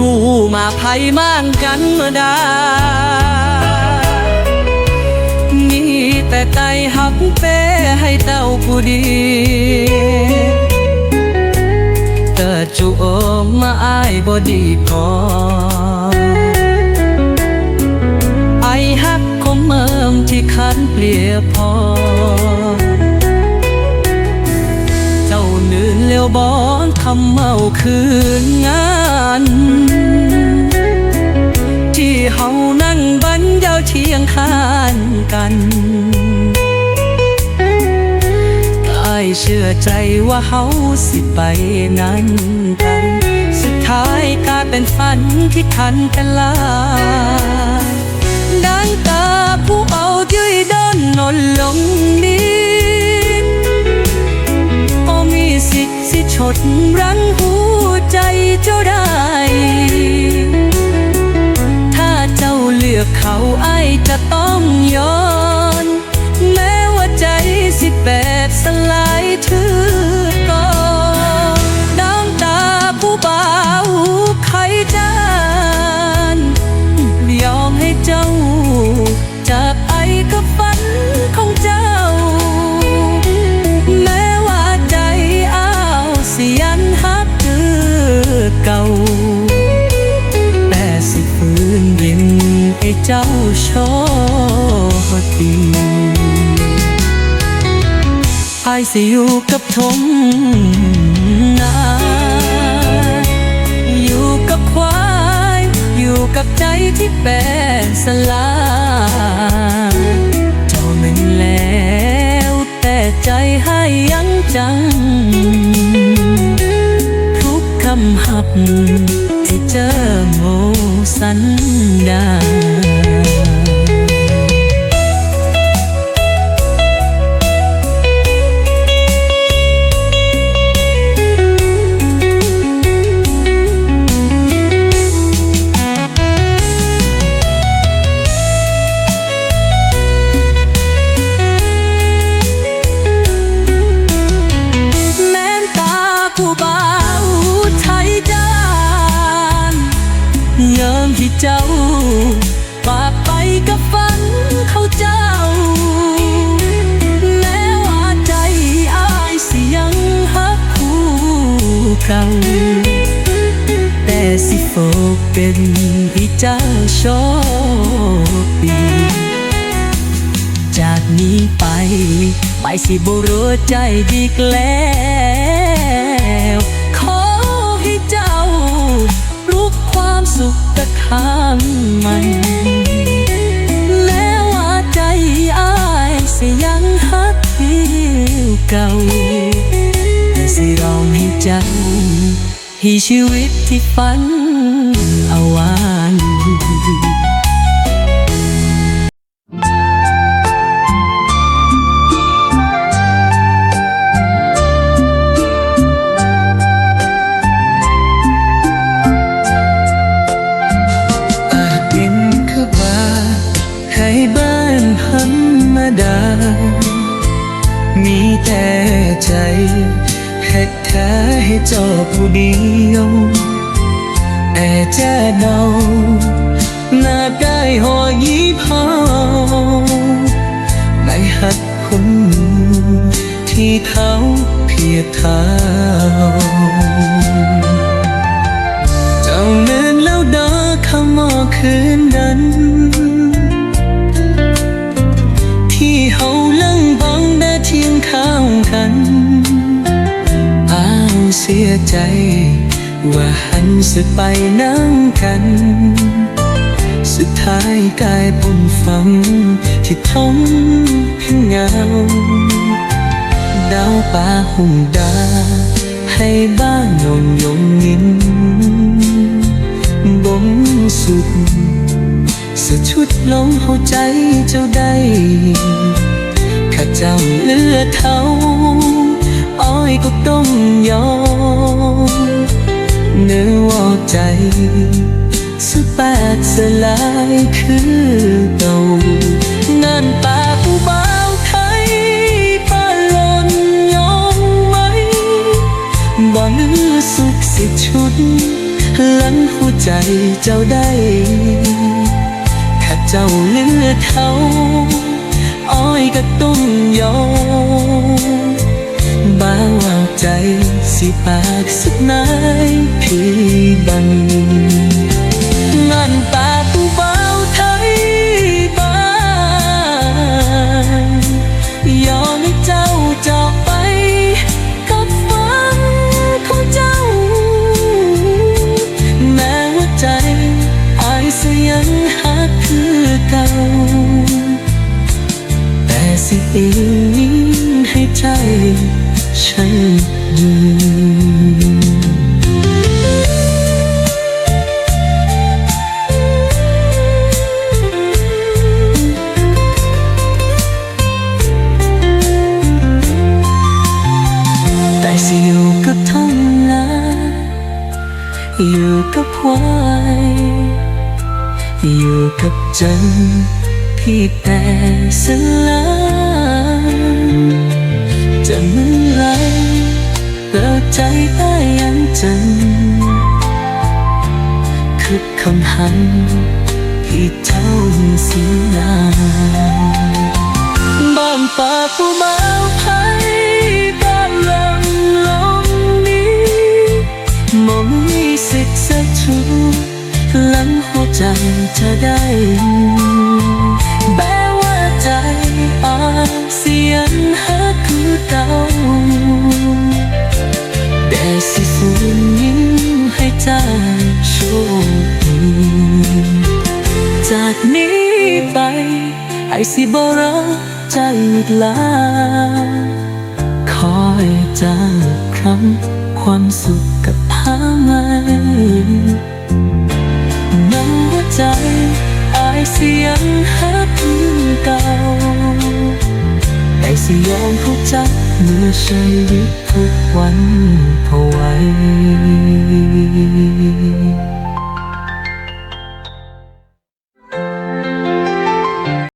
รูมาภัยมั่งกันเมื่อใดมีแต่ใจหักเป้ให้เต้าผู้ดีเกิดจูโอมมาอายบดีพอไอฮักคมเมิมที่คันเปลี่ยพอ เจ้าเนื้อเลี้ยวบอนทำเมาคืนงา น ที่เฮานั่งบันยาวเทียงข้านกันไอ้เชื่อใจว่าเฮาสิไปนั้นกัน สุดท้ายกลายเป็นฝันที่ทันกันลาดังตาผู้เอายุยด้นนอนลงนี้ก็มีสิทธิ์สิชดร อกเขาไอจะต้องย้อน แม้ว่าใจสิแปดสลายถือ เจ้าโชคดีไอสิอยู่กับทงนาอยู่กับควาย อยู่กับใจที่แปรสลายเจ้าไม่แล้วแต่ใจให้ยังจัง ทุกคำหักที่เจอโมสันดา ที่เจ้าฝากไปกับฝันเขาเจ้า แม้ว่าใจอายสิยังฮักคู่เก่าแต่สิโฟกเป็นที่เจ้าโชคดีจากนี้ไปไม่สิบุรู้ใจดีกแล้ว จให้ชีวิตที่ฝันเอาไว้ ผู้เดียวแต่เจ้าเดาหน้าได้หอยีพาในหัดคนที่เท้าเพียรเท้า เสียใจ ว่าหันสึไปนั่งกัน สุดท้ายกลายเป็นฝัง ที่ทมเพียงเงา ดาวป่าหุ่งดา ให้บ้านนงยงยินบ่มสุดสะชุดลงหัวใจเจ้าได้ข้าเจ้าเลือเท่า อยก็ต้องยอมเนื้อว่าใจสแปดสลายคือเก่างานตาผู้บ่าไทยปาลนยอมไหมบ่ลือสุขสิชุดลันหัวใจเจ้าได้ถ้าเจ้าเลือกเขาอ้อยก็ต้องยอม ใจสิปากสักนายพี่บังงานปากผู้เบาไทยบ้านยอมให้เจ้าจากไปกับฝันของเจ้า แม้ว่าใจอายเสียงหักคือเก่า แต่สิเองให้ใจ ฉันยืนแต่สิอยู่กับท้องนาอยู่กับวายอยู่กับจันทร์ที่แต่สลาย ใจได้ยังจันคือคำหันที่เท่าสีนานบ้านป่าผู้มาไผ่บ้านหลังลมนี้มองมีสิทธิ์สักชูหลังหัวใจจะได้แม้ว่าใจอาเสียงหักคือเก่า สิฝืนยิ้มให้ใจโชคดีจากนี้ไปไอสิบรักใจอีกแล้วคอยจำคำความสุขกับพาไงนั่งหัวใจไอายเสียงหักเก่าไอสิยอมเข้าใจ เมื่อชีวิตทุกวันพอไว้